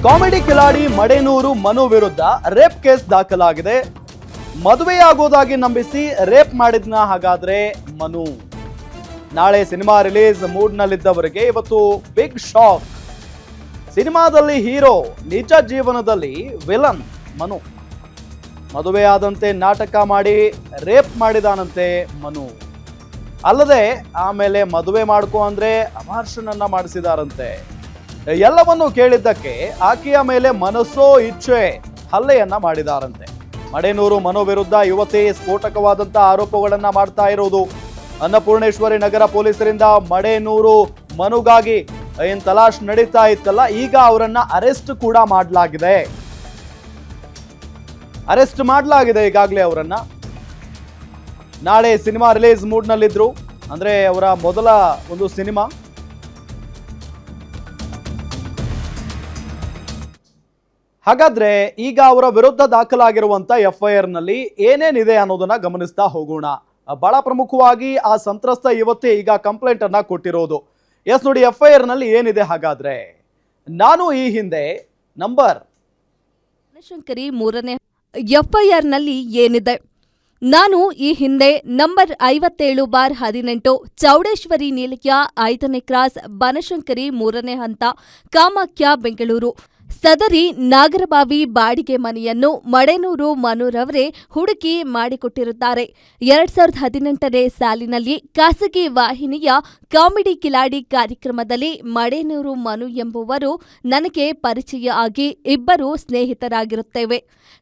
Comedy Kiladi Madenur Manu ವಿರುದ್ಧ rape case ದಾಖಲಾಗಿದೆ. ಮದುವೆಯಾಗೋದಾಗಿ ನಂಬಿಸಿ ರೇಪ್ ಮಾಡಿದ್ನ ಹಾಗಾದ್ರೆ ಮನು. ನಾಳೆ ಸಿನಿಮಾ ರಿಲೀಸ್ ಮೂಡ್ನಲ್ಲಿದ್ದವರಿಗೆ ಇವತ್ತು ಬಿಗ್ ಶಾಕ್. ಸಿನಿಮಾದಲ್ಲಿ ಹೀರೋ, ನಿಜ ಜೀವನದಲ್ಲಿ ವಿಲನ್ ಮನು. ಮದುವೆಯಾದಂತೆ ನಾಟಕ ಮಾಡಿ ರೇಪ್ ಮಾಡಿದಾನಂತೆ ಮನು. ಅಲ್ಲದೆ ಆಮೇಲೆ ಮದುವೆ ಮಾಡ್ಕೊ ಅಂದ್ರೆ ಅಮಾರ್ಷನನ್ನ ಮಾಡಿಸಿದಾರಂತೆ. ಎಲ್ಲವನ್ನು ಕೇಳಿದ್ದಕ್ಕೆ ಆಕೆಯ ಮೇಲೆ ಮನಸ್ಸೋ ಇಚ್ಛೆ ಹಲ್ಲೆಯನ್ನ ಮಾಡಿದಾರಂತೆ. ಮಡೇನೂರು ಮನೋ ವಿರುದ್ಧ ಯುವತಿ ಸ್ಫೋಟಕವಾದಂತ ಆರೋಪಗಳನ್ನ ಮಾಡ್ತಾ ಇರೋದು ಅನ್ನಪೂರ್ಣೇಶ್ವರಿ ನಗರ ಪೊಲೀಸರಿಂದ ಮಡೇನೂರು ಮನುಗಾಗಿ ಏನ್ ತಲಾಶ್ ನಡೀತಾ ಇತ್ತಲ್ಲ, ಈಗ ಅವರನ್ನ ಅರೆಸ್ಟ್ ಕೂಡ ಮಾಡಲಾಗಿದೆ. ಅರೆಸ್ಟ್ ಮಾಡಲಾಗಿದೆ ಈಗಾಗಲೇ ಅವರನ್ನ. ನಾಳೆ ಸಿನಿಮಾ ರಿಲೀಸ್ ಮೂಡ್ನಲ್ಲಿದ್ದರು ಅಂದ್ರೆ ಅವರ ಮೊದಲ ಒಂದು ಸಿನಿಮಾ. ಹಾಗಾದ್ರೆ ಈಗ ಅವರ ವಿರುದ್ಧ ದಾಖಲಾಗಿರುವಂತ ಎಫ್ ಐ ಆರ್ನಲ್ಲಿ ಏನೇನಿದೆ ಅನ್ನೋದನ್ನ ಗಮನಿಸ್ತಾ ಹೋಗೋಣ. ಬಹಳ ಪ್ರಮುಖವಾಗಿ ಆ ಸಂತ್ರಸ್ತ ಇವತ್ತೇ ಈಗ ಕಂಪ್ಲೇಂಟ್ ಅನ್ನ ಕೊಟ್ಟಿರೋದು. ಎಸ್ ನೋಡಿ ಎಫ್ ಐ ಆರ್ನಲ್ಲಿ ಏನಿದೆ ಹಾಗಾದ್ರೆ? ನಾನು ಈ ಹಿಂದೆ ನಂಬರ್ ಬನಶಂಕರಿ ಮೂರನೇ ಎಫ್ಐಆರ್ನಲ್ಲಿ ಏನಿದೆ? ನಾನು ಈ ಹಿಂದೆ ನಂಬರ್ ಐವತ್ತೇಳು ಬಾರ್ ಹದಿನೆಂಟು ಚೌಡೇಶ್ವರಿ ನಿಲಯ ಐದನೇ ಕ್ರಾಸ್, ಬನಶಂಕರಿ ಮೂರನೇ ಹಂತ, ಕಾಮಾಖ್ಯ, ಬೆಂಗಳೂರು. ಸದರಿ ನಾಗರಬಾವಿ ಬಾಡಿಗೆ ಮನೆಯನ್ನು ಮಡೆನೂರು ಮನುರವರೇ ಹುಡುಕಿ ಮಾಡಿಕೊಟ್ಟಿರುತ್ತಾರೆ. ಎರಡ್ ಸಾವಿರದ ಹದಿನೆಂಟನೇ ಸಾಲಿನಲ್ಲಿ ಖಾಸಗಿ ವಾಹಿನಿಯ ಕಾಮಿಡಿ ಕಿಲಾಡಿ ಕಾರ್ಯಕ್ರಮದಲ್ಲಿ ಮಡೇನೂರು ಮನು ಎಂಬುವರು ನನಗೆ ಪರಿಚಯ ಆಗಿ ಇಬ್ಬರು ಸ್ನೇಹಿತರಾಗಿರುತ್ತೇವೆ.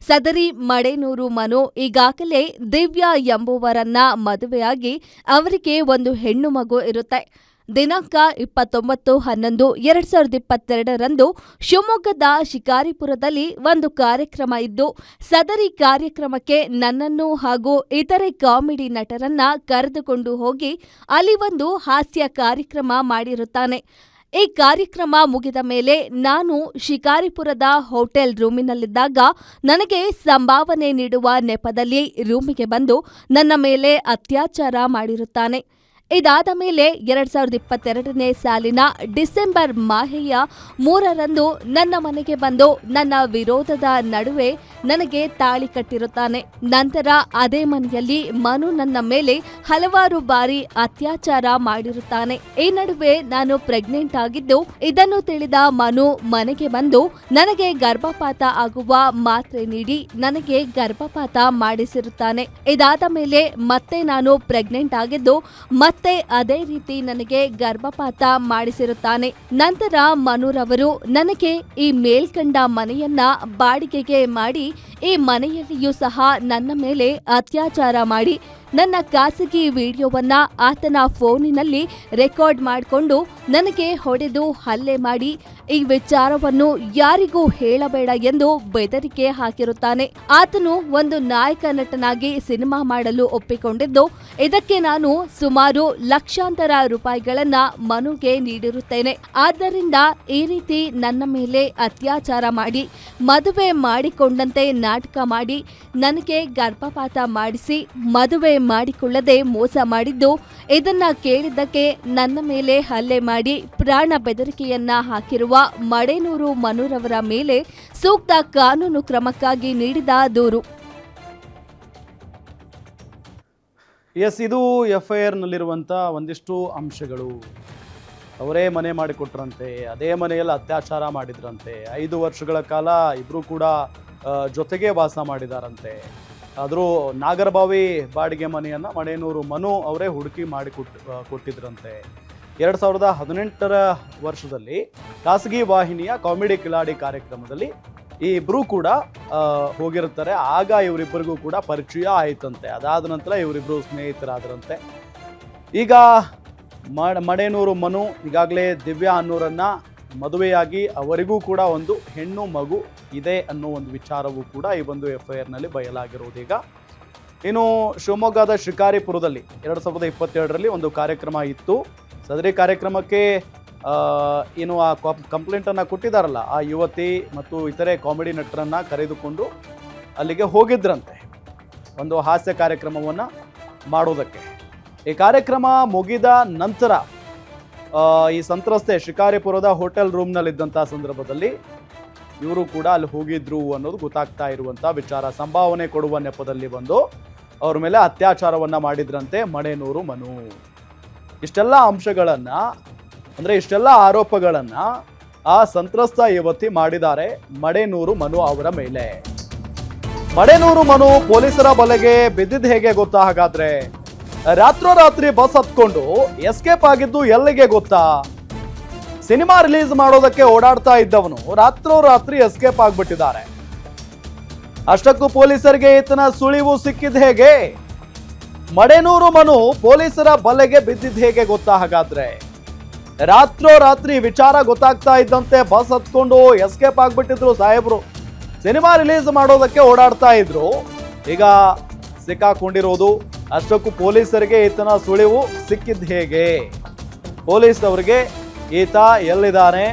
ಸದರಿ ಮಡೇನೂರು ಮನು ಈಗಾಗಲೇ ದಿವ್ಯಾ ಎಂಬುವರನ್ನ ಮದುವೆಯಾಗಿ ಅವರಿಗೆ ಒಂದು ಹೆಣ್ಣು ಮಗು ಇರುತ್ತೆ. ದಿನಾಂಕ ಇಪ್ಪತ್ತೊಂಬತ್ತು, ಹನ್ನೊಂದು, ಎರಡ್ ಸಾವಿರದ ಇಪ್ಪತ್ತೆರಡರಂದು ಶಿವಮೊಗ್ಗದ ಶಿಕಾರಿಪುರದಲ್ಲಿ ಒಂದು ಕಾರ್ಯಕ್ರಮ ಇದ್ದು, ಸದರಿ ಕಾರ್ಯಕ್ರಮಕ್ಕೆ ನನ್ನನ್ನು ಹಾಗೂ ಇತರೆ ಕಾಮಿಡಿ ನಟರನ್ನ ಕರೆದುಕೊಂಡು ಹೋಗಿ ಅಲ್ಲಿ ಒಂದು ಹಾಸ್ಯ ಕಾರ್ಯಕ್ರಮ ಮಾಡಿರುತ್ತಾನೆ. ಈ ಕಾರ್ಯಕ್ರಮ ಮುಗಿದ ಮೇಲೆ ನಾನು ಶಿಕಾರಿಪುರದ ಹೋಟೆಲ್ ರೂಮಿನಲ್ಲಿದ್ದಾಗ ನನಗೆ ಸಂಭಾವನೆ ನೀಡುವ ನೆಪದಲ್ಲಿ ರೂಮಿಗೆ ಬಂದು ನನ್ನ ಮೇಲೆ ಅತ್ಯಾಚಾರ ಮಾಡಿರುತ್ತಾನೆ. ಇದಾದ ಮೇಲೆ ಎರಡ್ ಸಾವಿರದ ಇಪ್ಪತ್ತೆರಡನೇ ಸಾಲಿನ ಡಿಸೆಂಬರ್ ಮಾಹೆಯ ಮೂರರಂದು ನನ್ನ ಮನೆಗೆ ಬಂದು ನನ್ನ ವಿರೋಧದ ನಡುವೆ ನನಗೆ ತಾಳಿ ಕಟ್ಟಿರುತ್ತಾನೆ. ನಂತರ ಅದೇ ಮನೆಯಲ್ಲಿ ಮನು ನನ್ನ ಮೇಲೆ ಹಲವಾರು ಬಾರಿ ಅತ್ಯಾಚಾರ ಮಾಡಿರುತ್ತಾನೆ. ಈ ನಡುವೆ ನಾನು ಪ್ರೆಗ್ನೆಂಟ್ ಆಗಿದ್ದು ಇದನ್ನು ತಿಳಿದ ಮನು ಮನೆಗೆ ಬಂದು ನನಗೆ ಗರ್ಭಪಾತ ಆಗುವ ಮಾತ್ರೆ ನೀಡಿ ನನಗೆ ಗರ್ಭಪಾತ ಮಾಡಿಸಿರುತ್ತಾನೆ. ಇದಾದ ಮೇಲೆ ಮತ್ತೆ ನಾನು ಪ್ರೆಗ್ನೆಂಟ್ ಆಗಿದ್ದು ಮತ್ತೆ ಅದೇ ರೀತಿ ನನಗೆ ಗರ್ಭಪಾತ ಮಾಡಿಸಿರುತ್ತಾನೆ. ನಂತರ ಮನೂರವರು ನನಗೆ ಈ ಮೇಲ್ಕಂಡ ಮನೆಯನ್ನ ಬಾಡಿಗೆಗೆ ಮಾಡಿ, ಈ ಮನೆಯಲ್ಲಿಯೂ ಸಹ ನನ್ನ ಮೇಲೆ ಅತ್ಯಾಚಾರ ಮಾಡಿ ನನ್ನ ಖಾಸಗಿ ವಿಡಿಯೋವನ್ನ ಆತನ ಫೋನಿನಲ್ಲಿ ರೆಕಾರ್ಡ್ ಮಾಡಿಕೊಂಡು ನನಗೆ ಹೊಡೆದು ಹಲ್ಲೆ ಮಾಡಿ ಈ ವಿಚಾರವನ್ನು ಯಾರಿಗೂ ಹೇಳಬೇಡ ಎಂದು ಬೆದರಿಕೆ ಹಾಕಿರುತ್ತಾನೆ. ಆತನು ಒಂದು ನಾಯಕ ನಟನಾಗಿ ಸಿನಿಮಾ ಮಾಡಲು ಒಪ್ಪಿಕೊಂಡಿದ್ದು, ಇದಕ್ಕೆ ನಾನು ಸುಮಾರು ಲಕ್ಷಾಂತರ ರೂಪಾಯಿಗಳನ್ನ ಮನುಗೆ ನೀಡಿರುತ್ತೇನೆ. ಆದ್ದರಿಂದ ಈ ರೀತಿ ನನ್ನ ಮೇಲೆ ಅತ್ಯಾಚಾರ ಮಾಡಿ, ಮದುವೆ ಮಾಡಿಕೊಂಡಂತೆ ನಾಟಕ ಮಾಡಿ, ನನಗೆ ಗರ್ಭಪಾತ ಮಾಡಿಸಿ, ಮದುವೆ ಮಾಡಿಕೊಳ್ಳದೆ ಮೋಸ ಮಾಡಿದ್ದು. ಇದನ್ನ ಕೇಳಿದ್ದಕ್ಕೆ ನನ್ನ ಮೇಲೆ ಹಲ್ಲೆ ಮಾಡಿ ಪ್ರಾಣ ಬೆದರಿಕೆಯನ್ನ ಹಾಕಿರುವ ಮಡೇನೂರು ಮನೂರವರ ಮೇಲೆ ಸೂಕ್ತ ಕಾನೂನು ಕ್ರಮಕ್ಕಾಗಿ ನೀಡಿದ ದೂರು. ಎಸ್, ಇದು ಎಫ್ ಐ ಆರ್ನಲ್ಲಿರುವಂಥ ಒಂದಿಷ್ಟು ಅಂಶಗಳು. ಅವರೇ ಮನೆ ಮಾಡಿಕೊಟ್ರಂತೆ, ಅದೇ ಮನೆಯಲ್ಲಿ ಅತ್ಯಾಚಾರ ಮಾಡಿದ್ರಂತೆ. ಐದು ವರ್ಷಗಳ ಕಾಲ ಇಬ್ಬರು ಕೂಡ ಜೊತೆಗೆ ವಾಸ ಮಾಡಿದಾರಂತೆ. ಆದರೂ ನಾಗರಬಾವಿ ಬಾಡಿಗೆ ಮನೆಯನ್ನು ಮಣೇನೂರು ಮನು ಅವರೇ ಹುಡುಕಿ ಮಾಡಿ ಕೊಟ್ ಕೊಟ್ಟಿದ್ರಂತೆ. ಎರಡು ಸಾವಿರದ ಹದಿನೆಂಟರ ವರ್ಷದಲ್ಲಿ ಖಾಸಗಿ ವಾಹಿನಿಯ ಕಾಮಿಡಿ ಕಿಲಾಡಿ ಕಾರ್ಯಕ್ರಮದಲ್ಲಿ ಈ ಇಬ್ಬರೂ ಕೂಡ ಹೋಗಿರುತ್ತಾರೆ. ಆಗ ಇವರಿಬ್ಬರಿಗೂ ಕೂಡ ಪರಿಚಯ ಆಯಿತಂತೆ. ಅದಾದ ನಂತರ ಇವರಿಬ್ಬರು ಸ್ನೇಹಿತರಾದರಂತೆ. ಈಗ ಮಡ ಮಡೇನೂರು ಮನು ಈಗಾಗಲೇ ದಿವ್ಯಾ ಅನ್ನೋರನ್ನ ಮದುವೆಯಾಗಿ ಅವರಿಗೂ ಕೂಡ ಒಂದು ಹೆಣ್ಣು ಮಗು ಇದೆ ಅನ್ನೋ ಒಂದು ವಿಚಾರವೂ ಕೂಡ ಈ ಒಂದು ಎಫ್ ಐ ಆರ್ನಲ್ಲಿ ಬಯಲಾಗಿರುವುದೀಗ. ಇನ್ನು ಶಿವಮೊಗ್ಗದ ಶಿಕಾರಿಪುರದಲ್ಲಿ ಎರಡು ಸಾವಿರದ ಇಪ್ಪತ್ತೆರಡರಲ್ಲಿ ಒಂದು ಕಾರ್ಯಕ್ರಮ ಇತ್ತು. ಸದರಿ ಕಾರ್ಯಕ್ರಮಕ್ಕೆ ಏನು ಆ ಕಂಪ್ಲೇಂಟನ್ನು ಕೊಟ್ಟಿದ್ದಾರಲ್ಲ, ಆ ಯುವತಿ ಮತ್ತು ಇತರೆ ಕಾಮಿಡಿ ನಟರನ್ನು ಕರೆದುಕೊಂಡು ಅಲ್ಲಿಗೆ ಹೋಗಿದ್ರಂತೆ. ಒಂದು ಹಾಸ್ಯ ಕಾರ್ಯಕ್ರಮವನ್ನು ಮಾಡೋದಕ್ಕೆ ಈ ಕಾರ್ಯಕ್ರಮ ಮುಗಿದ ನಂತರ ಈ ಸಂತ್ರಸ್ತೆ ಶಿಕಾರಿಪುರದ ಹೋಟೆಲ್ ರೂಮ್ನಲ್ಲಿದ್ದಂಥ ಸಂದರ್ಭದಲ್ಲಿ ಇವರು ಕೂಡ ಅಲ್ಲಿ ಹೋಗಿದ್ರು ಅನ್ನೋದು ಗೊತ್ತಾಗ್ತಾ ಇರುವಂಥ ವಿಚಾರ. ಸಂಭಾವನೆ ಕೊಡುವ ನೆಪದಲ್ಲಿ ಬಂದು ಅವ್ರ ಮೇಲೆ ಅತ್ಯಾಚಾರವನ್ನು ಮಾಡಿದ್ರಂತೆ ಮಣೇನೂರು ಮನು. ಇಷ್ಟೆಲ್ಲ ಅಂಶಗಳನ್ನ, ಅಂದ್ರೆ ಇಷ್ಟೆಲ್ಲ ಆರೋಪಗಳನ್ನ ಆ ಸಂತ್ರಸ್ತ ಯುವತಿ ಮಾಡಿದ್ದಾರೆ ಮಡೇನೂರು ಮನು ಅವರ ಮೇಲೆ. ಮಡೇನೂರು ಮನು ಪೊಲೀಸರ ಬಲೆಗೆ ಬಿದ್ದಿದ್ದು ಹೇಗೆ ಗೊತ್ತಾ ಹಾಗಾದ್ರೆ? ರಾತ್ರೋರಾತ್ರಿ ಬಸ್ ಹತ್ಕೊಂಡು ಎಸ್ಕೇಪ್ ಆಗಿದ್ದು ಎಲ್ಲಿಗೆ ಗೊತ್ತಾ? ಸಿನಿಮಾ ರಿಲೀಸ್ ಮಾಡೋದಕ್ಕೆ ಓಡಾಡ್ತಾ ಇದ್ದವನು ರಾತ್ರೋರಾತ್ರಿ ಎಸ್ಕೇಪ್ ಆಗ್ಬಿಟ್ಟಿದ್ದಾರೆ. ಅಷ್ಟಕ್ಕೂ ಪೊಲೀಸರಿಗೆ ಈತನ ಸುಳಿವು ಸಿಕ್ಕಿದ ಹೇಗೆ? ಮಡೆನೂರು ಮನು ಪೊಲೀಸರ ಬಲೆಗೆ ಬಿದ್ದಿದ್ ಹೇಗೆ ಗೊತ್ತಾ ಹಾಗಾದ್ರೆ? ರಾತ್ರೋರಾತ್ರಿ ವಿಚಾರ ಗೊತ್ತಾಗ್ತಾ ಇದ್ದಂತೆ ಬಸ್ ಹತ್ಕೊಂಡು ಎಸ್ಕೇಪ್ ಆಗ್ಬಿಟ್ಟಿದ್ರು ಸಾಹೇಬ್ರು. ಸಿನಿಮಾ ರಿಲೀಸ್ ಮಾಡೋದಕ್ಕೆ ಓಡಾಡ್ತಾ ಇದ್ರು. ಈಗ ಸಿಕ್ಕಾಕೊಂಡಿರೋದು ಅಷ್ಟಕ್ಕೂ ಪೊಲೀಸರಿಗೆ ಈತನ ಸುಳಿವು ಸಿಕ್ಕಿದ್ದು ಹೇಗೆ? ಪೊಲೀಸ್ ಅವರಿಗೆ, ಈತ ಎಲ್ಲಿದ್ದಾನೆ?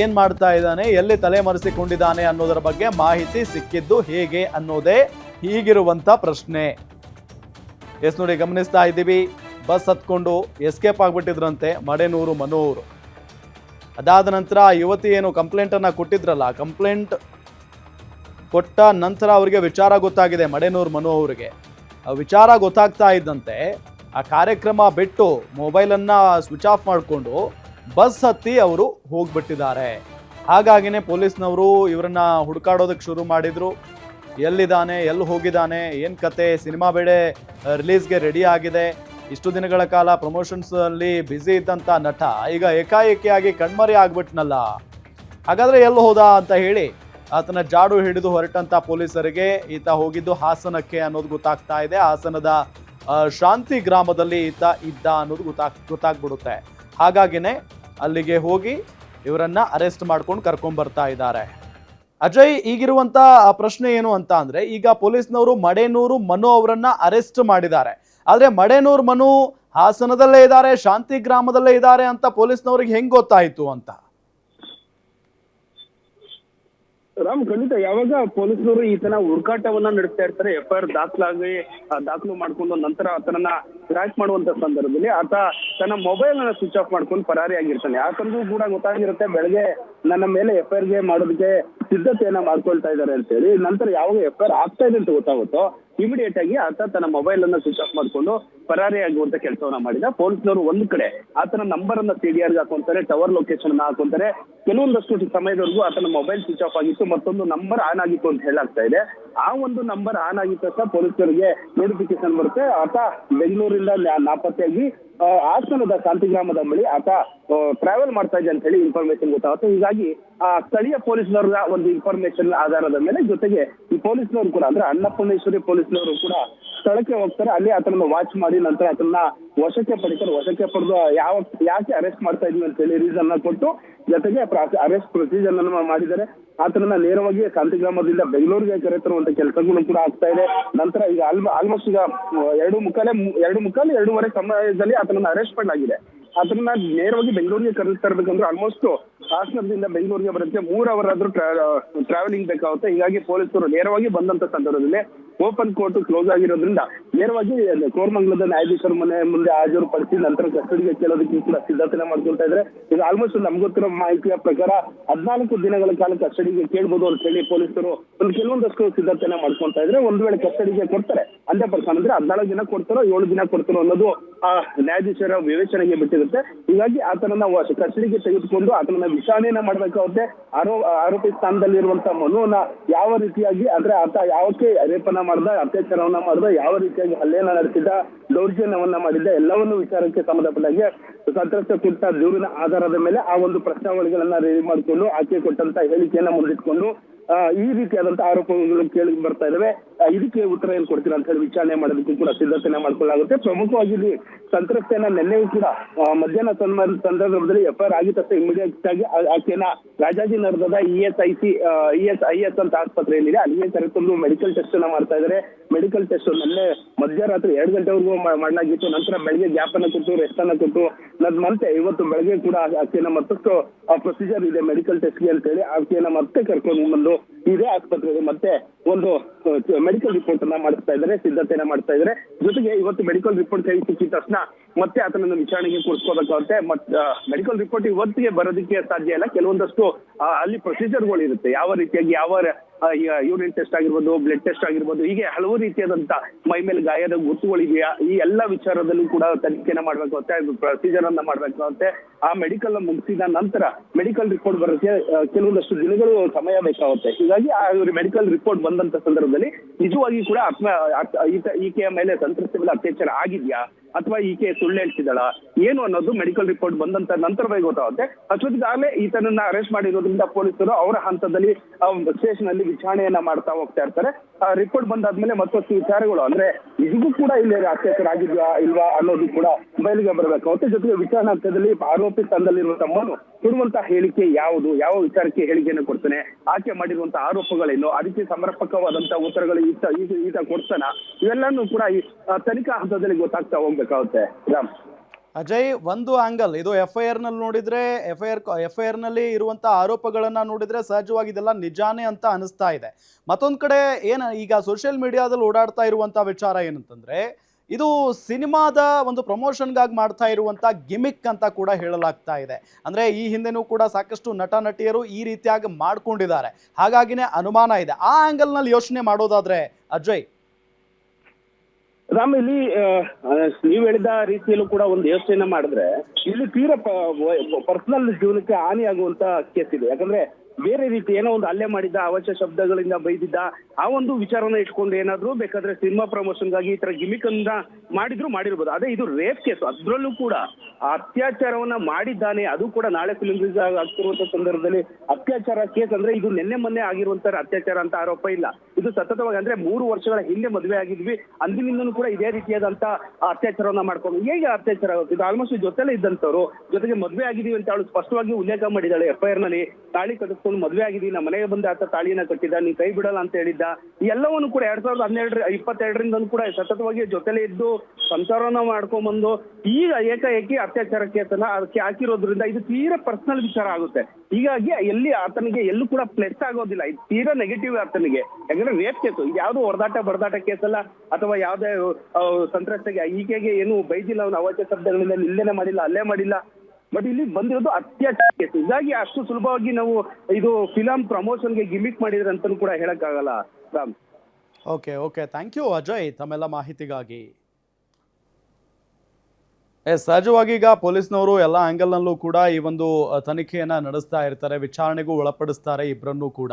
ಏನ್ ಮಾಡ್ತಾ ಇದ್ದಾನೆ? ಎಲ್ಲಿ ತಲೆಮರೆಸಿಕೊಂಡಿದ್ದಾನೆ ಅನ್ನೋದರ ಬಗ್ಗೆ ಮಾಹಿತಿ ಸಿಕ್ಕಿದ್ದು ಹೇಗೆ ಅನ್ನೋದೇ ಹೀಗಿರುವಂಥ ಪ್ರಶ್ನೆ. ಎಸ್ ನೋಡಿ, ಗಮನಿಸ್ತಾ ಇದ್ದೀವಿ. ಬಸ್ ಹತ್ಕೊಂಡು ಎಸ್ಕೇಪ್ ಆಗಿಬಿಟ್ಟಿದ್ರಂತೆ ಮಡೆನೂರು ಮನೂರು. ಅದಾದ ನಂತರ ಯುವತಿ ಏನು ಕಂಪ್ಲೇಂಟನ್ನು ಕೊಟ್ಟಿದ್ರಲ್ಲ, ಕಂಪ್ಲೇಂಟ್ ಕೊಟ್ಟ ನಂತರ ಅವರಿಗೆ ವಿಚಾರ ಗೊತ್ತಾಗಿದೆ ಮಡೆನೂರು ಮನು ಅವರಿಗೆ ವಿಚಾರ ಗೊತ್ತಾಗ್ತಾ ಇದ್ದಂತೆ, ಆ ಕಾರ್ಯಕ್ರಮ ಬಿಟ್ಟು ಮೊಬೈಲನ್ನು ಸ್ವಿಚ್ ಆಫ್ ಮಾಡಿಕೊಂಡು ಬಸ್ ಹತ್ತಿ ಅವರು ಹೋಗ್ಬಿಟ್ಟಿದ್ದಾರೆ. ಹಾಗಾಗಿನೇ ಪೊಲೀಸ್ನವರು ಇವರನ್ನ ಹುಡುಕಾಡೋದಕ್ಕೆ ಶುರು ಮಾಡಿದ್ರು. ಎಲ್ಲಿದ್ದಾನೆ, ಎಲ್ಲಿ ಹೋಗಿದ್ದಾನೆ, ಏನು ಕತೆ, ಸಿನಿಮಾ ಬೇಡ ರಿಲೀಸ್ಗೆ ರೆಡಿ ಆಗಿದೆ. ಇಷ್ಟು ದಿನಗಳ ಕಾಲ ಪ್ರಮೋಷನ್ಸ್ ಅಲ್ಲಿ ಬ್ಯುಸಿ ಇದ್ದಂಥ ನಟ, ಈಗ ಏಕಾಏಕಿಯಾಗಿ ಕಣ್ಮರೆ ಆಗ್ಬಿಟ್ನಲ್ಲ. ಹಾಗಾದ್ರೆ ಎಲ್ಲಿ ಹೋದ ಅಂತ ಹೇಳಿ ಆತನ ಜಾಡು ಹಿಡಿದು ಹೊರಟಂತ ಪೊಲೀಸರಿಗೆ ಈತ ಹೋಗಿದ್ದು ಹಾಸನಕ್ಕೆ ಅನ್ನೋದು ಗೊತ್ತಾಗ್ತಾ ಇದೆ. ಹಾಸನದ ಶಾಂತಿ ಗ್ರಾಮದಲ್ಲಿ ಈತ ಇದ್ದ ಅನ್ನೋದು ಗೊತ್ತಾಗ್, ಗೊತ್ತಾಗ್ಬಿಡುತ್ತೆ. ಹಾಗಾಗಿನೇ ಅಲ್ಲಿಗೆ ಹೋಗಿ ಇವರನ್ನ ಅರೆಸ್ಟ್ ಮಾಡ್ಕೊಂಡು ಕರ್ಕೊಂಡ್ ಬರ್ತಾ ಇದ್ದಾರೆ. ಅಜಯ್, ಈಗಿರುವಂತ ಪ್ರಶ್ನೆ ಏನು ಅಂತ ಅಂದ್ರೆ, ಈಗ ಪೊಲೀಸ್ನವರು ಮಡೇನೂರು ಮನು ಅವರನ್ನ ಅರೆಸ್ಟ್ ಮಾಡಿದ್ದಾರೆ. ಆದ್ರೆ ಮಡೇನೂರು ಮನು ಹಾಸನದಲ್ಲೇ ಇದ್ದಾರೆ, ಶಾಂತಿ ಗ್ರಾಮದಲ್ಲೇ ಇದ್ದಾರೆ ಅಂತ ಪೊಲೀಸ್ನವ್ರಿಗೆ ಹೆಂಗ್ ಗೊತ್ತಾಯ್ತು ಅಂತ? ರಾಮ್, ಖಂಡಿತ ಯಾವಾಗ ಪೊಲೀಸರು ಈತನ ಹುಡುಕಾಟವನ್ನ ನಡೆಸ್ತಾ ಇರ್ತಾರೆ, ಎಫ್ಐಆರ್ ದಾಖಲಾಗಿ ದಾಖಲು ಮಾಡ್ಕೊಂಡು ನಂತರ ಆತನನ್ನ ಟ್ರ್ಯಾಕ್ ಮಾಡುವಂತ ಸಂದರ್ಭದಲ್ಲಿ ಆತ ತನ್ನ ಮೊಬೈಲ್ ಅನ್ನ ಸ್ವಿಚ್ ಆಫ್ ಮಾಡ್ಕೊಂಡು ಪರಾರಿ ಆಗಿರ್ತಾನೆ ಆತನಿಗೂ ಕೂಡ ಗೊತ್ತಾಗಿರುತ್ತೆ, ಬೆಳಗ್ಗೆ ನನ್ನ ಮೇಲೆ ಎಫ್ಗೆ ಮಾಡೋದಕ್ಕೆ ಸಿದ್ಧತೆಯನ್ನ ಮಾಡ್ಕೊಳ್ತಾ ಇದ್ದಾರೆ ಅಂತ ಹೇಳಿ ನಂತರ ಯಾವಾಗ ಎಫ್ ಐ ಆಗ್ತಾ ಇದೆ ಅಂತ ಗೊತ್ತಾಗುತ್ತೋ ಇಮಿಡಿಯೇಟ್ ಆಗಿ ಆತ ತನ್ನ ಮೊಬೈಲ್ ಅನ್ನ ಸ್ವಿಚ್ ಆಫ್ ಮಾಡ್ಕೊಂಡು ಪರಾರಿ ಆಗುವಂತ ಕೆಲಸವನ್ನ ಮಾಡಿದ. ಪೊಲೀಸ್ನವರು ಒಂದು ಕಡೆ ಆತನ ನಂಬರ್ ಅನ್ನ ಸಿಡಿಆರ್ ಹಾಕೊಂತಾರೆ ಟವರ್ ಲೊಕೇಶನ್ ಅನ್ನ ಹಾಕೊಂತಾರೆ. ಕೆಲವೊಂದಷ್ಟು ಸಮಯದವರೆಗೂ ಆತನ ಮೊಬೈಲ್ ಸ್ವಿಚ್ ಆಫ್ ಆಗಿತ್ತು, ಮತ್ತೊಂದು ನಂಬರ್ ಆನ್ ಆಗಿತ್ತು ಅಂತ ಹೇಳಾಗ್ತಾ ಇದೆ. ಆ ಒಂದು ನಂಬರ್ ಆನ್ ಆಗಿದ್ದ ತಕ್ಷಣ ಪೊಲೀಸರಿಗೆ ನೋಟಿಫಿಕೇಶನ್ ಬರುತ್ತೆ. ಆತ ಬೆಂಗಳೂರಿಂದ ನಾಪತ್ತೆಯಾಗಿ ಹಾಸನದ ಶಾಂತಿಗ್ರಾಮದ ಬಳಿ ಆತ ಟ್ರಾವೆಲ್ ಮಾಡ್ತಾ ಇದೆ ಅಂತ ಹೇಳಿ ಇನ್ಫಾರ್ಮೇಶನ್ ಗೊತ್ತಾಗುತ್ತೆ. ಹೀಗಾಗಿ, ಆ, ಸ್ಥಳೀಯ ಪೊಲೀಸ್ನವರ ಒಂದು ಇನ್ಫಾರ್ಮೇಶನ್ ಆಧಾರದ ಮೇಲೆ ಜೊತೆಗೆ ಈ ಪೊಲೀಸ್ನವರು ಕೂಡ, ಅಂದ್ರೆ ಅನ್ನಪೂರ್ಣೇಶ್ವರಿ ಪೊಲೀಸ್ನವರು ಕೂಡ ಸ್ಥಳಕ್ಕೆ ಹೋಗ್ತಾರೆ. ಅಲ್ಲಿ ಆತನನ್ನ ವಾಚ್ ಮಾಡಿ, ನಂತರ ಆತನ ವಶಕ್ಕೆ ಪಡಿತಾರೆ ವಶಕ್ಕೆ ಪಡೆದು ಯಾವ, ಯಾಕೆ ಅರೆಸ್ಟ್ ಮಾಡ್ತಾ ಇದ್ವಿ ಅಂತ ಹೇಳಿ ರೀಸನ್ ಕೊಟ್ಟು ಜೊತೆಗೆ ಅರೆಸ್ಟ್ ಪ್ರೊಸೀಜರ್ ಅನ್ನು ಮಾಡಿದ್ದಾರೆ. ಆತನನ್ನ ನೇರವಾಗಿ ಶಾಂತಿಗ್ರಾಮದಿಂದ ಬೆಂಗಳೂರಿಗೆ ಕರೆತರುವಂತ ಕೆಲಸಗಳು ಕೂಡ ಆಗ್ತಾ ಇದೆ. ನಂತರ ಈಗ ಆಲ್ಮೋಸ್ಟ್ ಈಗ ಎರಡು ಮುಕ್ಕಾಲೆ ಎರಡು ಮುಕ್ಕಾಲು ಎರಡೂವರೆ ಸಮಯದಲ್ಲಿ ಆತನನ್ನ ಅರೆಸ್ಟ್ ಮಾಡಲಾಗಿದೆ. ಅದನ್ನ ನೇರವಾಗಿ ಬೆಂಗಳೂರಿಗೆ ಕರೆ ತರಬೇಕಂದ್ರೆ ಆಲ್ಮೋಸ್ಟ್ ಹಾಸನದಿಂದ ಬೆಂಗಳೂರಿಗೆ ಬರುತ್ತೆ. ಮೂರ್ ಅವರ್ ಆದ್ರೂ ಟ್ರಾವೆಲಿಂಗ್ ಬೇಕಾಗುತ್ತೆ. ಹೀಗಾಗಿ ಪೊಲೀಸರು ನೇರವಾಗಿ ಬಂದಂತ ಸಂದರ್ಭದಲ್ಲಿ ಓಪನ್ ಕೋರ್ಟ್ ಕ್ಲೋಸ್ ಆಗಿರೋದ್ರಿಂದ ನೇರವಾಗಿ ಕೋರ್ಮಂಗಲದ ನ್ಯಾಯಾಧೀಶರ ಮನೆ ಮುಂದೆ ಹಾಜರು ಪಡಿಸಿ ನಂತರ ಕಸ್ಟಡಿಗೆ ಕೇಳೋದಕ್ಕೆ ಕೂಡ ಸಿದ್ಧತೆ ಮಾಡ್ಕೊಳ್ತಾ ಇದ್ರೆ ಈಗ ಆಲ್ಮೋಸ್ಟ್ ನಮ್ಗೊತ್ತಿರೋ ಮಾಹಿತಿಯ ಪ್ರಕಾರ ಹದಿನಾಲ್ಕು ದಿನಗಳ ಕಾಲ ಕಸ್ಟಡಿಗೆ ಕೇಳ್ಬೋದು ಅಂತ ಹೇಳಿ ಪೊಲೀಸರು ಒಂದು ಕೆಲವೊಂದಷ್ಟು ಸಿದ್ಧತೆನ ಮಾಡ್ಕೊಳ್ತಾ ಇದ್ರೆ ಒಂದ್ ವೇಳೆ ಕಸ್ಟಡಿಗೆ ಕೊಡ್ತಾರೆ ಅಂತೆ ಪರ್ಸನ್ ಅಂದ್ರೆ ಹದಿನಾಲ್ಕು ದಿನ ಕೊಡ್ತಾರೋ, ಏಳು ದಿನ ಕೊಡ್ತಾರೋ ಅನ್ನೋದು, ಆ, ನ್ಯಾಯಾಧೀಶರ ವಿವೇಚನೆಗೆ ಬಿಟ್ಟಿರುತ್ತೆ. ಹೀಗಾಗಿ ಆತನನ್ನ ಕಸ್ಟಡಿಗೆ ತೆಗೆದುಕೊಂಡು ಆತನನ್ನ ವಿಚಾರಣೆಯನ್ನ ಅವ್ರದ್ದೇ ಆರೋ, ಆರೋಪಿ ಸ್ಥಾನದಲ್ಲಿರುವಂತ ಮನುವನ್ನ ಯಾವ ರೀತಿಯಾಗಿ ಅಂದ್ರೆ ಆತ ಯಾವಕ್ಕೆ ರೇಪನ ಮಾಡ್ದ, ಅತ್ಯಾಚಾರವನ್ನ ಮಾಡ್ದ, ಯಾವ ರೀತಿಯಾಗಿ ಹಲ್ಲೆಯನ್ನ ನಡೆಸಿದ, ದೌರ್ಜನ್ಯವನ್ನ ಮಾಡಿದ್ದ, ಎಲ್ಲವನ್ನು ವಿಚಾರಕ್ಕೆ ಸಂಬಂಧಪಟ್ಟಾಗೆ ಸಂತ್ರಸ್ತ ಕುರಿತ ದೂರಿನ ಆಧಾರದ ಮೇಲೆ ಆ ಒಂದು ಪ್ರಶ್ನಾವಳಿಗಳನ್ನ ರೆಡಿ ಮಾಡಿಕೊಂಡು ಆಕೆ ಕೊಟ್ಟಂತ ಹೇಳಿಕೆಯನ್ನ ಮುಂದಿಟ್ಕೊಂಡು ಈ ರೀತಿಯಾದಂತಹ ಆರೋಪಗಳು ಕೇಳಿ ಬರ್ತಾ ಇದಾವೆ. ಇದಕ್ಕೆ ಉತ್ತರ ಏನ್ ಕೊಡ್ತೀರಾ ಅಂತ ಹೇಳಿ ವಿಚಾರಣೆ ಮಾಡೋದಕ್ಕೂ ಕೂಡ ಸಿದ್ಧತೆನ ಮಾಡ್ಕೊಳ್ಳಾಗುತ್ತೆ ಪ್ರಮುಖವಾಗಿ ಇಲ್ಲಿ ಸಂತ್ರಸ್ತೆಯನ್ನ ನಿನ್ನೆಯೂ ಕೂಡ ಮಧ್ಯಾಹ್ನ ಸನ್ಮಾನ, ಸಂದರ್ಭದಲ್ಲಿ ಎಫ್ಐಆರ್ ಆಗಿ ತಕ್ಷಣ ಇಮಿಡಿಯೇಟ್ ಆಗಿ ಆಕೆಯನ್ನ Rajaji ರಾಜಾಜಿನಗರದ E S I C E S, I S ಅಂತ ಆಸ್ಪತ್ರೆ ಏನಿದೆ ಅಲ್ಲಿಗೆ ಕರೆತಂದು ಮೆಡಿಕಲ್ ಟೆಸ್ಟ್ ಅನ್ನ ಮಾಡ್ತಾ ಇದ್ದಾರೆ ಮೆಡಿಕಲ್ ಟೆಸ್ಟ್ ನಿನ್ನೆ ಮಧ್ಯರಾತ್ರಿ ಎರಡು ಗಂಟೆವರೆಗೂ ಮಾಡಲಾಗಿತ್ತು. ನಂತರ ಬೆಳಗ್ಗೆ ಗ್ಯಾಪ್ ಅನ್ನ ಕೊಟ್ಟು ರೆಸ್ಟ್ ಅನ್ನ ಕೊಟ್ಟು ಮತ್ತೆ ಇವತ್ತು ಬೆಳಗ್ಗೆ ಕೂಡ ಆಕೆಯನ್ನ ಮತ್ತಷ್ಟು ಪ್ರೊಸೀಜರ್ ಇದೆ ಮೆಡಿಕಲ್ ಟೆಸ್ಟ್ಗೆ ಅಂತ ಹೇಳಿ ಆಕೆಯನ್ನ ಮತ್ತೆ ಕರ್ಕೊಂಡು ಬಂದು ಇದೇ ಆಸ್ಪತ್ರೆಗೆ ಮತ್ತೆ ಒಂದು ಮೆಡಿಕಲ್ ರಿಪೋರ್ಟ್ ಅನ್ನ ಮಾಡಿಸ್ತಾ ಇದ್ದಾರೆ, ಸಿದ್ಧತೆಯನ್ನ ಮಾಡ್ತಾ ಇದ್ದಾರೆ. ಜೊತೆಗೆ ಇವತ್ತು ಮೆಡಿಕಲ್ ರಿಪೋರ್ಟ್ ಕೈ ಸಿಕ್ಕಿದ ತಕ್ಷಣ ಮತ್ತೆ ಆತನನ್ನು ವಿಚಾರಣೆಗೆ ಕೂರಿಸ್ಕೋಬೇಕಾಗುತ್ತೆ. ಮೆಡಿಕಲ್ ರಿಪೋರ್ಟ್ ಇವತ್ತಿಗೆ ಬರೋದಕ್ಕೆ ಸಾಧ್ಯ ಇಲ್ಲ. ಕೆಲವೊಂದಷ್ಟು ಅಲ್ಲಿ ಪ್ರೊಸೀಜರ್ಗಳು ಇರುತ್ತೆ. ಯಾವ ರೀತಿಯಾಗಿ, ಯಾವ ಯೂರಿನ್ ಟೆಸ್ಟ್ ಆಗಿರ್ಬೋದು ಬ್ಲಡ್ ಟೆಸ್ಟ್ ಆಗಿರ್ಬೋದು, ಹೀಗೆ ಹಲವು ರೀತಿಯಾದಂತ ಮೈ ಮೇಲೆ ಗಾಯದ ಗುರುತುಗಳಿದೆಯಾ ಈ ಎಲ್ಲ ವಿಚಾರದಲ್ಲೂ ಕೂಡ ತನಿಖೆನ ಮಾಡ್ಬೇಕಾಗುತ್ತೆ ಪ್ರೊಸೀಜರ್ ಅನ್ನ ಮಾಡ್ಬೇಕಾಗುತ್ತೆ ಆ ಮೆಡಿಕಲ್ ಮುಗಿಸಿದ ನಂತರ ಮೆಡಿಕಲ್ ರಿಪೋರ್ಟ್ ಬರೋಕೆ ಕೆಲವೊಂದಷ್ಟು ದಿನಗಳು ಸಮಯ ಬೇಕಾಗುತ್ತೆ. ಹೀಗಾಗಿ ಆ ಮೆಡಿಕಲ್ ರಿಪೋರ್ಟ್ ಬಂದಂತ ಸಂದರ್ಭದಲ್ಲಿ ನಿಜವಾಗಿ ಕೂಡ ಆತ್ಮ ಈಕೆಯ ಮೇಲೆ ಸಂತ್ರಸ್ತ ಮೇಲೆ ಅತ್ಯಾಚಾರ ಆಗಿದ್ಯಾ? ಅಥವಾ ಈಕೆ ಸುಳ್ಳು ಹೇಳ್ತಿದ್ದಾಳ? ಏನು ಅನ್ನೋದು ಮೆಡಿಕಲ್ ರಿಪೋರ್ಟ್ ಬಂದಂತ ನಂತರವೇ ಗೊತ್ತಾಗುತ್ತೆ. ಅಷ್ಟೊತ್ತಿಗಾಗಲೇ ಈತನನ್ನ ಅರೆಸ್ಟ್ ಮಾಡಿರೋದ್ರಿಂದ ಪೊಲೀಸರು ಅವರ ಹಂತದಲ್ಲಿ ಸ್ಟೇಷನ್ ಅಲ್ಲಿ ವಿಚಾರಣೆಯನ್ನ ಮಾಡ್ತಾ ಹೋಗ್ತಾ ಇರ್ತಾರೆ ರಿಪೋರ್ಟ್ ಬಂದಾದ್ಮೇಲೆ ಮತ್ತಷ್ಟು ವಿಚಾರಗಳು ಅಂದ್ರೆ ಇದಿಗೂ ಕೂಡ ಇಲ್ಲಿ ಅತ್ಯಾಚಾರ ಇಲ್ವಾ ಅನ್ನೋದು ಕೂಡ ಬಯಲಿಗೆ ಬರಬೇಕಾಗುತ್ತೆ ಜೊತೆಗೆ ವಿಚಾರಣಾ ಹಂತದಲ್ಲಿ ಆರೋಪಿ ತಂದಲ್ಲಿರುವ ತಮ್ಮನು ಕೊಡುವಂತಹ ಹೇಳಿಕೆ ಯಾವುದು ಯಾವ ವಿಚಾರಕ್ಕೆ ಹೇಳಿಕೆಯನ್ನು ಕೊಡ್ತಾನೆ ಆಕೆ ಮಾಡಿರುವಂತಹ ಆರೋಪಗಳೇನು ಅದಕ್ಕೆ ಸಮರ್ಪಕವಾದಂತಹ ಉತ್ತರಗಳು ಈತ ಈತ ಕೊಡ್ತಾನ ಇವೆಲ್ಲನೂ ಕೂಡ ಈ ತನಿಖಾ ಹಂತದಲ್ಲಿ ಗೊತ್ತಾಗ್ತಾ ಹೋಗ್ಬೇಕಾಗುತ್ತೆ ರಾಮ್ ಅಜಯ್, ಒಂದು ಆಂಗಲ್ ಇದು ಎಫ್ ಐ ಆರ್ನಲ್ಲಿ ನೋಡಿದ್ರೆ F I R F I ಆರ್ನಲ್ಲಿ ಇರುವಂತಹ ಆರೋಪಗಳನ್ನ ನೋಡಿದ್ರೆ ಸಹಜವಾಗಿ ಇದೆಲ್ಲ ನಿಜಾನೇ ಅಂತ ಅನಿಸ್ತಾ ಇದೆ. ಮತ್ತೊಂದ್ ಕಡೆ ಏನ, ಈಗ ಸೋಷಿಯಲ್ ಮೀಡಿಯಾದಲ್ಲಿ ಓಡಾಡ್ತಾ ಇರುವಂತಹ ವಿಚಾರ ಏನಂತಂದ್ರೆ, ಇದು ಸಿನಿಮಾದ ಒಂದು ಪ್ರಮೋಷನ್ಗಾಗಿ ಮಾಡ್ತಾ ಇರುವಂಥ ಗಿಮಿಕ್ ಅಂತ ಕೂಡ ಹೇಳಲಾಗ್ತಾ ಇದೆ. ಅಂದ್ರೆ ಈ ಹಿಂದೆನೂ ಕೂಡ ಸಾಕಷ್ಟು ನಟ, ನಟಿಯರು ಈ ರೀತಿಯಾಗಿ ಮಾಡ್ಕೊಂಡಿದ್ದಾರೆ. ಹಾಗಾಗಿನೇ ಅನುಮಾನ ಇದೆ. ಆ ಆಂಗಲ್ನಲ್ಲಿ ಯೋಚನೆ ಮಾಡೋದಾದ್ರೆ, ಅಜಯ್ ರಾಮ್, ಇಲ್ಲಿ ನೀವ್ ಹೇಳಿದ ರೀತಿಯಲ್ಲೂ ಕೂಡ ಒಂದು ಯೋಚನೆ ಮಾಡಿದ್ರೆ, ಇಲ್ಲಿ ತೀರಾ ಪರ್ಸನಲ್ ಜೀವನಕ್ಕೆ ಹಾನಿ ಆಗುವಂತ ಕೇಸ್ ಇದೆ. ಯಾಕಂದ್ರೆ ಬೇರೆ ರೀತಿ ಏನೋ ಒಂದು ಹಲ್ಲೆ ಮಾಡಿದ್ದ ಅವಶ್ಯ ಶಬ್ದಗಳಿಂದ ಬೈದಿದ್ದ, ಆ ಒಂದು ವಿಚಾರನ ಇಟ್ಕೊಂಡು ಏನಾದ್ರು ಬೇಕಾದ್ರೆ ಸಿನಿಮಾ ಪ್ರಮೋಷನ್ಗಾಗಿ ಈ ತರ ಗಿಮಿಕ್ ಅನ್ನ ಮಾಡಿದ್ರು ಮಾಡಿರ್ಬೋದು. ಅದೇ ಇದು ರೇಪ್ ಕೇಸ್ ಅದ್ರಲ್ಲೂ ಕೂಡ ಆ ಅತ್ಯಾಚಾರವನ್ನ ಮಾಡಿದ್ದಾನೆ, ಅದು ಕೂಡ ನಾಳೆ ಫಿಲ್ಮ್ ರಿಲೀಸ್ ಆಗ್ತಿರುವಂತ ಸಂದರ್ಭದಲ್ಲಿ ಅತ್ಯಾಚಾರ ಕೇಸ್ ಅಂದ್ರೆ ಇದು ನಿನ್ನೆ ಮೊನ್ನೆ ಆಗಿರುವಂತ ಅತ್ಯಾಚಾರ ಅಂತ ಆರೋಪ ಇಲ್ಲ. ಇದು ಸತತವಾಗಿ ಅಂದ್ರೆ ಮೂರು ವರ್ಷಗಳ ಹಿಂದೆ ಮದುವೆ ಆಗಿದ್ವಿ. ಅಂದಿನಿಂದನೂ ಕೂಡ ಇದೇ ರೀತಿಯಾದಂತ ಅತ್ಯಾಚಾರವನ್ನ ಮಾಡ್ಕೊಂಡು ಹೇಗೆ ಅತ್ಯಾಚಾರ ಆಗುತ್ತೆ? ಇದು ಆಲ್ಮೋಸ್ಟ್ ಜೊತೆಲೇ ಇದ್ದಂತವ್ರು, ಜೊತೆಗೆ ಮದುವೆ ಆಗಿದೀವಿ ಅಂತ ಅವಳು ಸ್ಪಷ್ಟವಾಗಿ ಉಲ್ಲೇಖ ಮಾಡಿದಾಳೆ ಎಫ್ಐಆರ್ನಲ್ಲಿ ತಾಳಿ ಕಟ್ಟಿಸ್ಕೊಂಡು ಮದುವೆ ಆಗಿದ್ದೀನಿ ನಮ್ಮ ಮನೆಗೆ ಬಂದು ಆತ ತಾಳಿನ ಕಟ್ಟಿದ್ದ, ನೀ ಕೈ ಬಿಡಲ್ಲ ಅಂತ ಹೇಳಿದ್ದ ಎಲ್ಲವನ್ನು ಕೂಡ ಎರಡ್ ಸಾವಿರದ ಹನ್ನೆರಡರ ಇಪ್ಪತ್ತೆರಡರಿಂದ ಕೂಡ ಸತತವಾಗಿ ಜೊತೆಲೇ ಇದ್ದು ಸಂಸಾರನ ಮಾಡ್ಕೊಂಡ್ಬಂದು ಈಗ ಏಕಾಏಕಿ ಅತ್ಯಾಚಾರ ಕೇಸನ್ನ ಅದಕ್ಕೆ ಹಾಕಿರೋದ್ರಿಂದ ಇದು ತೀರಾ ಪರ್ಸನಲ್ ವಿಚಾರ ಆಗುತ್ತೆ. ಹೀಗಾಗಿ ಎಲ್ಲಿ ಆತನಿಗೆ ಎಲ್ಲೂ ಕೂಡ ಪ್ಲಸ್ ಆಗೋದಿಲ್ಲ. ಇದು ತೀರಾ ನೆಗೆಟಿವ್ ಆತನಿಗೆ. ಯಾಕಂದ್ರೆ ರೇಪ್ ಕೇಸು ಯಾವ್ದು ಹೊರದಾಟ ಬಡದಾಟ ಕೇಸಲ್ಲ ಅಥವಾ ಯಾವ್ದೇ ಸಂತ್ರಸ್ತೆಗೆ ಈಕೆಗೆ ಏನು ಬೈದಿಲ್ಲ, ಅವನು ಅವಾಚ್ಯ ಶಬ್ದಗಳಿಂದ ನಿಂದನೆ ಮಾಡಿಲ್ಲ ಅಲ್ಲೇ ಮಾಡಿಲ್ಲ ಬಟ್ ಇಲ್ಲಿ ಬಂದಿರೋದು ಅತ್ಯಾಚಾರ ಕೇಸ್ ಹೀಗಾಗಿ ಅಷ್ಟು ಸುಲಭವಾಗಿ ನಾವು ಇದು ಫಿಲಂ ಪ್ರಮೋಷನ್ಗೆ ಗಿಮಿಕ್ ಮಾಡಿದ್ರೆ ಅಂತಲೂ ಕೂಡ ಹೇಳಕ್ಕಾಗಲ್ಲ, Ram. Okay okay thank you Ajay ತಮ್ಮೆಲ್ಲ ಮಾಹಿತಿಗಾಗಿ. ಸಹಜವಾಗಿ ಈಗ ಪೊಲೀಸ್ನವರು ಎಲ್ಲ ಆ್ಯಂಗಲ್ನಲ್ಲೂ ಕೂಡ ಈ ಒಂದು ತನಿಖೆಯನ್ನ ನಡೆಸ್ತಾ ಇರ್ತಾರೆ. ವಿಚಾರಣೆಗೂ ಒಳಪಡಿಸ್ತಾರೆ ಇಬ್ಬರನ್ನೂ ಕೂಡ.